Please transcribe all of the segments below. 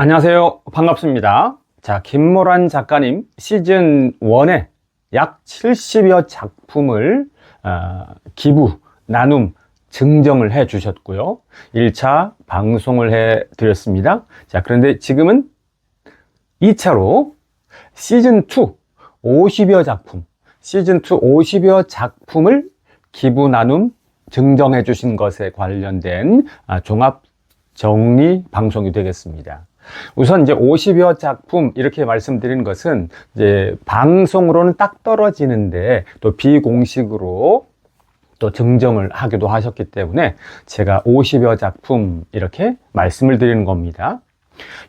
안녕하세요. 반갑습니다. 자, 김모란 작가님 시즌 1에 약 70여 작품을 어, 기부, 나눔, 증정을 해 주셨고요. 1차 방송을 해 드렸습니다. 자, 그런데 지금은 2차로 시즌 2 50여 작품, 시즌 2 50여 작품을 기부, 나눔, 증정해 주신 것에 관련된 아, 종합 정리 방송이 되겠습니다. 우선 이제 50여 작품 이렇게 말씀드린 것은 이제 방송으로는 딱 떨어지는데 또 비공식으로 또 증정을 하기도 하셨기 때문에 제가 50여 작품 이렇게 말씀을 드리는 겁니다.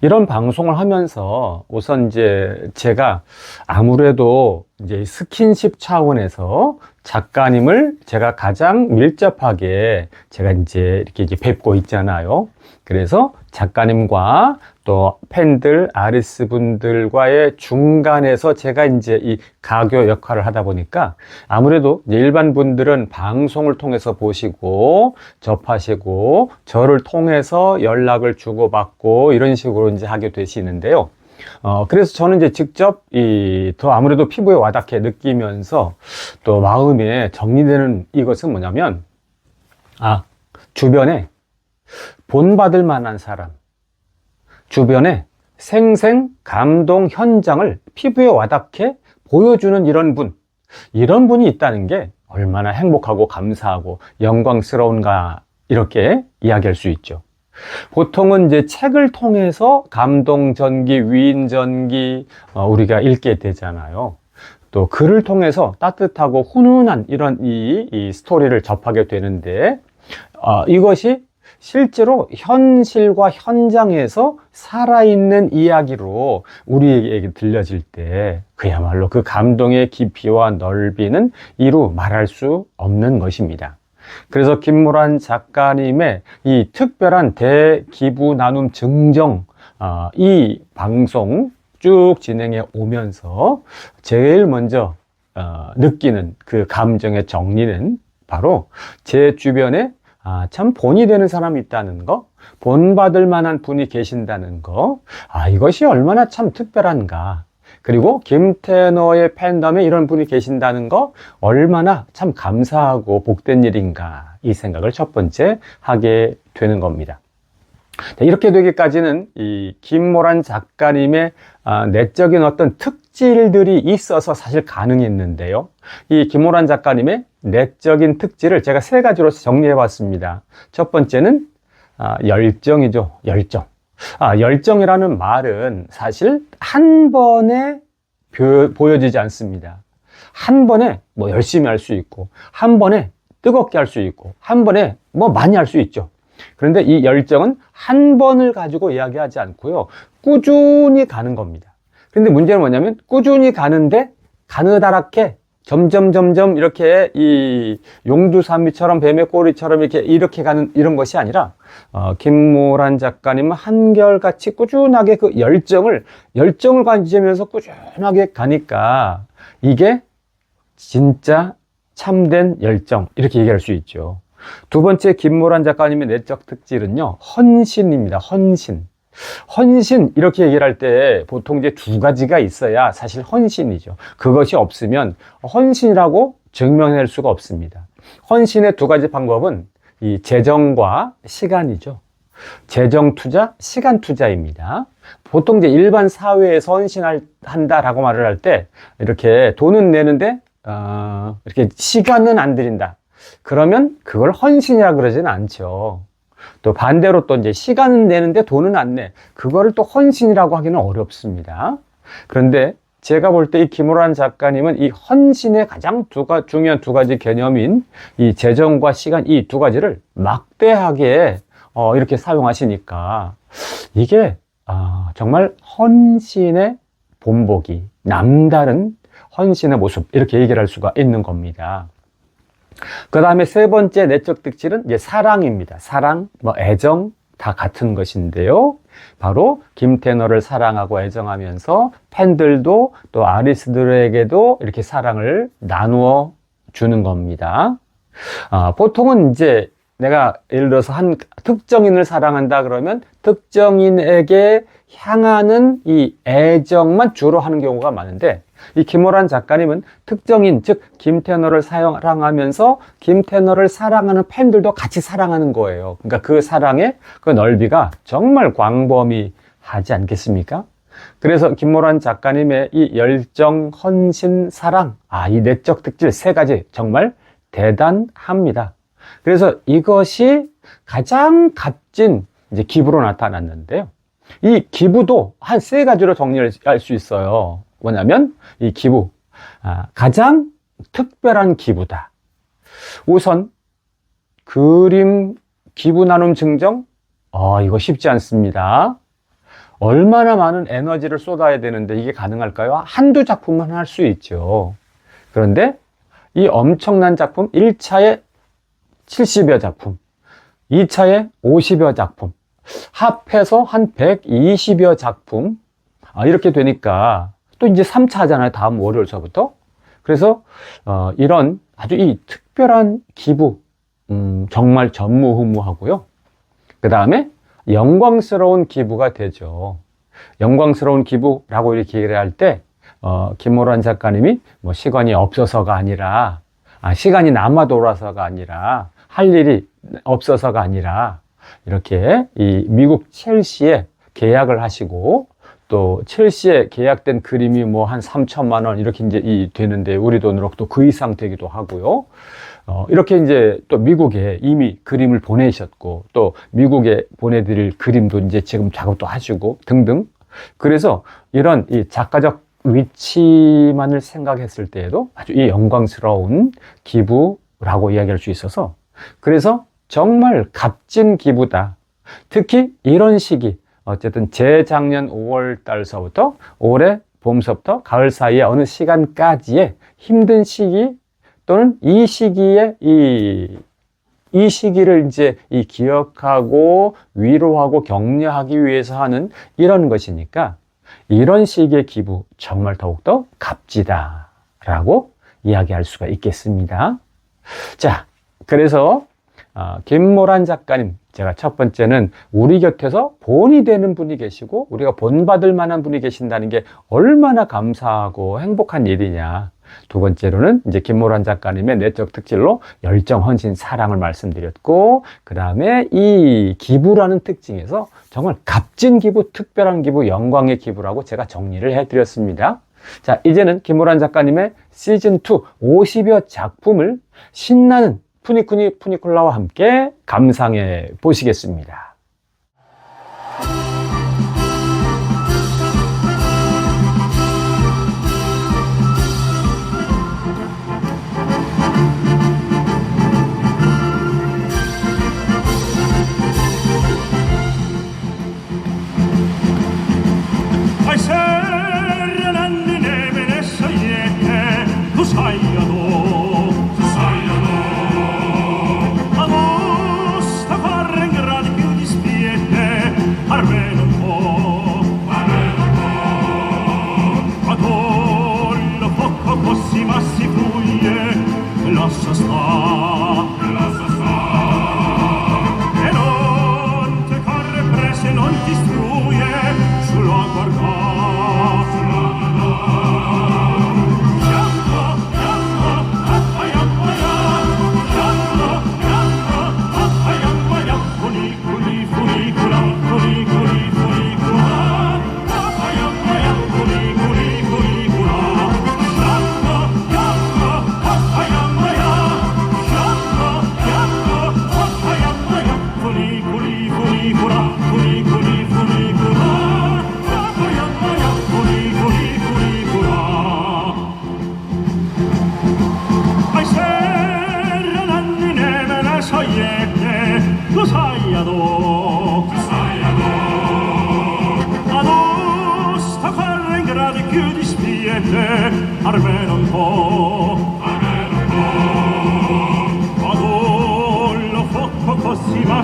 이런 방송을 하면서 우선 이제 제가 아무래도 이제 스킨십 차원에서 작가님을 제가 가장 밀접하게 제가 이제 이렇게 이제 뵙고 있잖아요. 그래서 작가님과 또 팬들, 아리스 분들과의 중간에서 제가 이제 이 가교 역할을 하다 보니까 아무래도 일반 분들은 방송을 통해서 보시고 접하시고 저를 통해서 연락을 주고받고 이런 식으로 이제 하게 되시는데요. 어, 그래서 저는 이제 직접 이 더 아무래도 피부에 와닿게 느끼면서 또 마음에 정리되는 이것은 뭐냐면 아, 주변에 본받을 만한 사람, 주변에 생생 감동 현장을 피부에 와닿게 보여주는 이런 분, 이런 분이 있다는 게 얼마나 행복하고 감사하고 영광스러운가 이렇게 이야기할 수 있죠. 보통은 이제 책을 통해서 감동 전기, 위인 전기 어, 우리가 읽게 되잖아요. 또 글을 통해서 따뜻하고 훈훈한 이런 이, 이 스토리를 접하게 되는데 어, 이것이 실제로 현실과 현장에서 살아있는 이야기로 우리에게 들려질 때 그야말로 그 감동의 깊이와 넓이는 이루 말할 수 없는 것입니다. 그래서 김무란 작가님의 이 특별한 대기부 나눔 증정 어, 이 방송 쭉 진행해 오면서 제일 먼저 어, 느끼는 그 감정의 정리는 바로 제 주변에 아, 참 본이 되는 사람이 있다는 거, 본받을 만한 분이 계신다는 거, 아, 이것이 얼마나 참 특별한가. 그리고 김태너의 팬덤에 이런 분이 계신다는 거, 얼마나 참 감사하고 복된 일인가. 이 생각을 첫 번째 하게 되는 겁니다. 이렇게 되기까지는 이 김모란 작가님의 아, 내적인 어떤 특질들이 있어서 사실 가능했는데요. 이 김모란 작가님의 내적인 특질을 제가 세 가지로 정리해 봤습니다. 첫 번째는 아, 열정이죠. 열정. 아, 열정이라는 말은 사실 한 번에 보여지지 않습니다. 한 번에 뭐 열심히 할 수 있고, 한 번에 뜨겁게 할 수 있고, 한 번에 뭐 많이 할 수 있죠. 그런데 이 열정은 한 번을 가지고 이야기하지 않고요. 꾸준히 가는 겁니다. 그런데 문제는 뭐냐면 꾸준히 가는데 가느다랗게 점점 점점 이렇게 이 용두삼미처럼 뱀의 꼬리처럼 이렇게 이렇게 가는 이런 것이 아니라 어, 김모란 작가님은 한결같이 꾸준하게 그 열정을 열정을 가지면서 꾸준하게 가니까 이게 진짜 참된 열정 이렇게 얘기할 수 있죠. 두 번째 김모란 작가님의 내적 특질은요 헌신입니다. 헌신. 헌신 이렇게 얘기를 할 때 보통 이제 두 가지가 있어야 사실 헌신이죠. 그것이 없으면 헌신이라고 증명할 수가 없습니다. 헌신의 두 가지 방법은 이 재정과 시간이죠. 재정 투자, 시간 투자입니다. 보통 이제 일반 사회에서 헌신한다라고 말을 할 때 이렇게 돈은 내는데 어, 이렇게 시간은 안 들인다. 그러면 그걸 헌신이라 그러지는 않죠. 또 반대로 또 이제 시간은 내는데 돈은 안 내. 그거를 또 헌신이라고 하기는 어렵습니다. 그런데 제가 볼 때 이 김호란 작가님은 이 헌신의 가장 두 가, 중요한 두 가지 개념인 이 재정과 시간 이 두 가지를 막대하게 어, 이렇게 사용하시니까 이게 아, 정말 헌신의 본보기, 남다른 헌신의 모습 이렇게 얘기를 할 수가 있는 겁니다. 그 다음에 세 번째 내적 특질은 이제 사랑입니다. 사랑, 뭐 애정 다 같은 것인데요. 바로 김태너를 사랑하고 애정하면서 팬들도 또 아리스들에게도 이렇게 사랑을 나누어 주는 겁니다. 아, 보통은 이제 내가 예를 들어서 한 특정인을 사랑한다 그러면 특정인에게 향하는 이 애정만 주로 하는 경우가 많은데 이 김호란 작가님은 특정인 즉 김태너를 사랑하면서 김태너를 사랑하는 팬들도 같이 사랑하는 거예요. 그러니까 그 사랑의 그 넓이가 정말 광범위하지 않겠습니까? 그래서 김모란 작가님의 이 열정, 헌신, 사랑, 아, 이 내적 특질 세 가지 정말 대단합니다. 그래서 이것이 가장 값진 이제 기부로 나타났는데요. 이 기부도 한 세 가지로 정리할 수 있어요. 뭐냐면 이 기부, 아, 가장 특별한 기부다. 우선 그림 기부 나눔 증정, 어, 이거 쉽지 않습니다. 얼마나 많은 에너지를 쏟아야 되는데 이게 가능할까요? 한두 작품만 할 수 있죠. 그런데 이 엄청난 작품, 1차에 70여 작품, 2차에 50여 작품, 합해서 한 120여 작품, 아, 이렇게 되니까 또 이제 3차 하잖아요. 다음 월요일서부터. 그래서, 어, 이런 아주 이 특별한 기부, 음, 정말 전무후무하고요. 그 다음에 영광스러운 기부가 되죠. 영광스러운 기부라고 이렇게 얘기를 할 때, 어, 김모란 작가님이 뭐 시간이 없어서가 아니라, 아, 시간이 남아 돌아서가 아니라, 할 일이 없어서가 아니라, 이렇게 이 미국 첼시에 계약을 하시고, 또 첼시에 계약된 그림이 뭐 한 3천만 원 이렇게 이제 이 되는데 우리 돈으로 또 그 이상 되기도 하고요. 어, 이렇게 이제 또 미국에 이미 그림을 보내셨고 또 미국에 보내드릴 그림도 이제 지금 작업도 하시고 등등. 그래서 이런 이 작가적 위치만을 생각했을 때에도 아주 이 영광스러운 기부라고 이야기할 수 있어서 그래서 정말 값진 기부다. 특히 이런 시기 어쨌든 재작년 5월 달서부터 올해 봄서부터 가을 사이에 어느 시간까지의 힘든 시기 또는 이 시기에 이, 이 시기를 이제 이 기억하고 위로하고 격려하기 위해서 하는 이런 것이니까 이런 시기의 기부 정말 더욱더 값지다라고 이야기할 수가 있겠습니다. 자, 그래서 어, 김모란 작가님, 제가 첫 번째는 우리 곁에서 본이 되는 분이 계시고 우리가 본받을 만한 분이 계신다는 게 얼마나 감사하고 행복한 일이냐. 두 번째로는 이제 김모란 작가님의 내적 특질로 열정, 헌신, 사랑을 말씀드렸고, 그 다음에 이 기부라는 특징에서 정말 값진 기부, 특별한 기부, 영광의 기부라고 제가 정리를 해드렸습니다. 자, 이제는 김모란 작가님의 시즌2 50여 작품을 신나는 푸니쿠니 푸니콜라와 함께 감상해 보시겠습니다. e non te corre presse non ti struie sull'on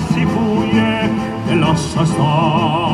passi buie dell'ossa sta